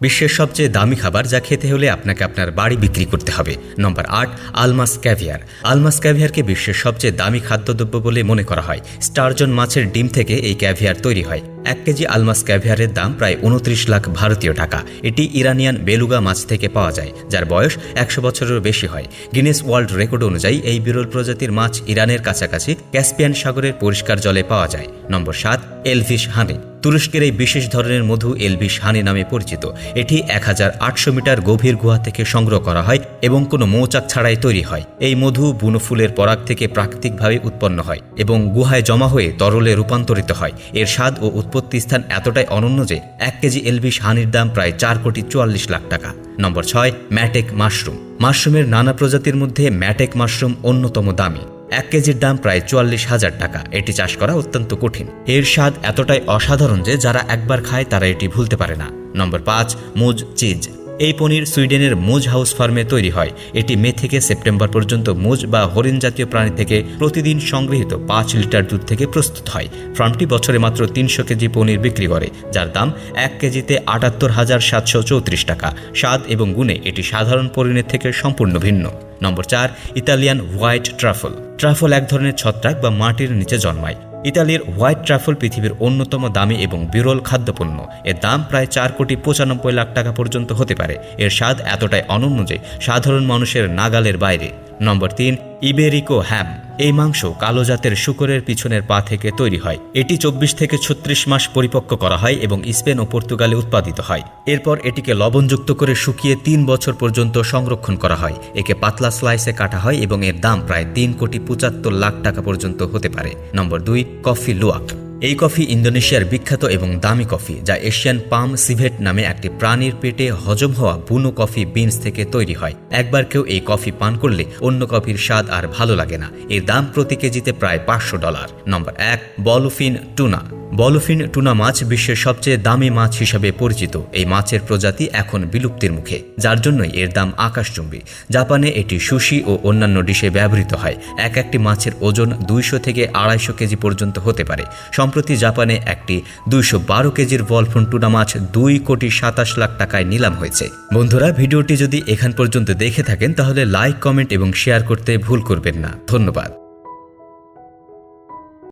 বিশ্বের সবচেয়ে দামি খাবার যা খেতে হলে আপনাকে আপনার বাড়ি বিক্রি করতে হবে। নম্বর আট, আলমাস ক্যাভিয়ার। আলমাস ক্যাভিয়ারকে বিশ্বের সবচেয়ে দামি খাদ্যদ্রব্য বলে মনে করা হয়। স্টারজন মাছের ডিম থেকে এই ক্যাভিয়ার তৈরি হয়। এক কেজি আলমাস ক্যাভিয়ারের দাম প্রায় উনত্রিশ লাখ ভারতীয় টাকা। এটি ইরানিয়ান বেলুগা মাছ থেকে পাওয়া যায়, যার বয়স একশো বছরেরও বেশি হয়। গিনেস ওয়ার্ল্ড রেকর্ড অনুযায়ী এই বিরল প্রজাতির মাছ ইরানের কাছাকাছি ক্যাসপিয়ান সাগরের পরিষ্কার জলে পাওয়া যায়। নম্বর সাত এলভিশ হানি তুরস্কের এই বিশেষ ধরনের মধু এলভিশ হানি নামে পরিচিত। এটি এক হাজার আটশো মিটার গভীর গুহা থেকে সংগ্রহ করা হয় এবং কোনো মৌচাক ছাড়াই তৈরি হয়। এই মধু বুনো ফুলের পরাগ থেকে প্রাকৃতিকভাবে উৎপন্ন হয় এবং গুহায় জমা হয়ে তরলে রূপান্তরিত হয়। এর স্বাদ ও উৎপত্তি স্থান এতটাই অনন্য যে এক কেজি এলভিশ হানির দাম প্রায় চার কোটি চুয়াল্লিশ লাখ টাকা। নম্বর ছয়, ম্যাটেক মাশরুম। মাশরুমের নানা প্রজাতির মধ্যে ম্যাটেক মাশরুম অন্যতম দামি। এক কেজির দাম প্রায় চুয়াল্লিশ হাজার টাকা। এটি চাষ করা অত্যন্ত কঠিন। এর স্বাদ এতটাই অসাধারণ যে যারা একবার খায় তারা এটি ভুলতে পারে না। নম্বর পাঁচ, মুজ, চিজ। এই পনির সুইডেনের মুজ হাউস ফার্মে তৈরি হয়। এটি মে থেকে সেপ্টেম্বর পর্যন্ত মুজ বা হরিণ জাতীয় প্রাণী থেকে প্রতিদিন সংগৃহীত পাঁচ লিটার দুধ থেকে প্রস্তুত হয়। ফার্মটি বছরে মাত্র তিনশো কেজি পনির বিক্রি করে, যার দাম এক কেজিতে আটাত্তর হাজার সাতশো চৌত্রিশ টাকা। স্বাদ এবং গুণে এটি সাধারণ পরিণের থেকে সম্পূর্ণ ভিন্ন। নম্বর চার, ইতালিয়ান হোয়াইট ট্রাফল। ট্রাফল এক ধরনের ছত্রাক বা মাটির নিচে জন্মায়। ইতালির হোয়াইট ট্রাফল পৃথিবীর অন্যতম দামি এবং বিরল খাদ্যপণ্য। এর দাম প্রায় চার কোটি পঁচানব্বই লাখ টাকা পর্যন্ত হতে পারে। এর স্বাদ এতটাই অনন্য যে সাধারণ মানুষের নাগালের বাইরে। নম্বর তিন ইবেরিকো হ্যাম, এই মাংস কালো জাতের শুকরের পিছনের পা থেকে তৈরি হয়। এটি চব্বিশ থেকে ছত্রিশ মাস পরিপক্ক করা হয় এবং স্পেন ও পর্তুগালে উৎপাদিত হয়। এরপর এটিকে লবণযুক্ত করে শুকিয়ে তিন বছর পর্যন্ত সংরক্ষণ করা হয়। একে পাতলা স্লাইসে কাটা হয় এবং এর দাম প্রায় তিন কোটি পঁচাত্তর লাখ টাকা পর্যন্ত হতে পারে। নম্বর দুই, কফি লুয়াক। এই কফি ইন্দোনেশিয়ার বিখ্যাত এবং দামি কফি, যা এশিয়ান পাম সিভেট নামে একটি প্রাণীর পেটে হজম হওয়া বুনো কফি বিনস থেকে তৈরি হয়। একবার কেউ এই কফি পান করলে অন্য কফির স্বাদ আর ভালো লাগে না। এর দাম প্রতি কেজিতে প্রায় পাঁচশো ডলার। নম্বর এক, বলফিন টুনা। বলফিন টুনা মাছ বিশ্বের সবচেয়ে দামি মাছ হিসাবে পরিচিত। এই মাছের প্রজাতি এখন বিলুপ্তির মুখে, যার জন্যই এর দাম আকাশচুম্বী। জাপানে এটি সুশি ও অন্যান্য ডিশে ব্যবহৃত হয়। এক একটি মাছের ওজন দুইশো থেকে আড়াইশো কেজি পর্যন্ত হতে পারে। সম্প্রতি জাপানে একটি দুইশো বারো কেজির বলফুন টুনা মাছ দুই কোটি সাতাশ লাখ টাকায় নিলাম হয়েছে। বন্ধুরা, ভিডিওটি যদি এখান পর্যন্ত দেখে থাকেন, তাহলে লাইক, কমেন্ট এবং শেয়ার করতে ভুল করবেন না। ধন্যবাদ।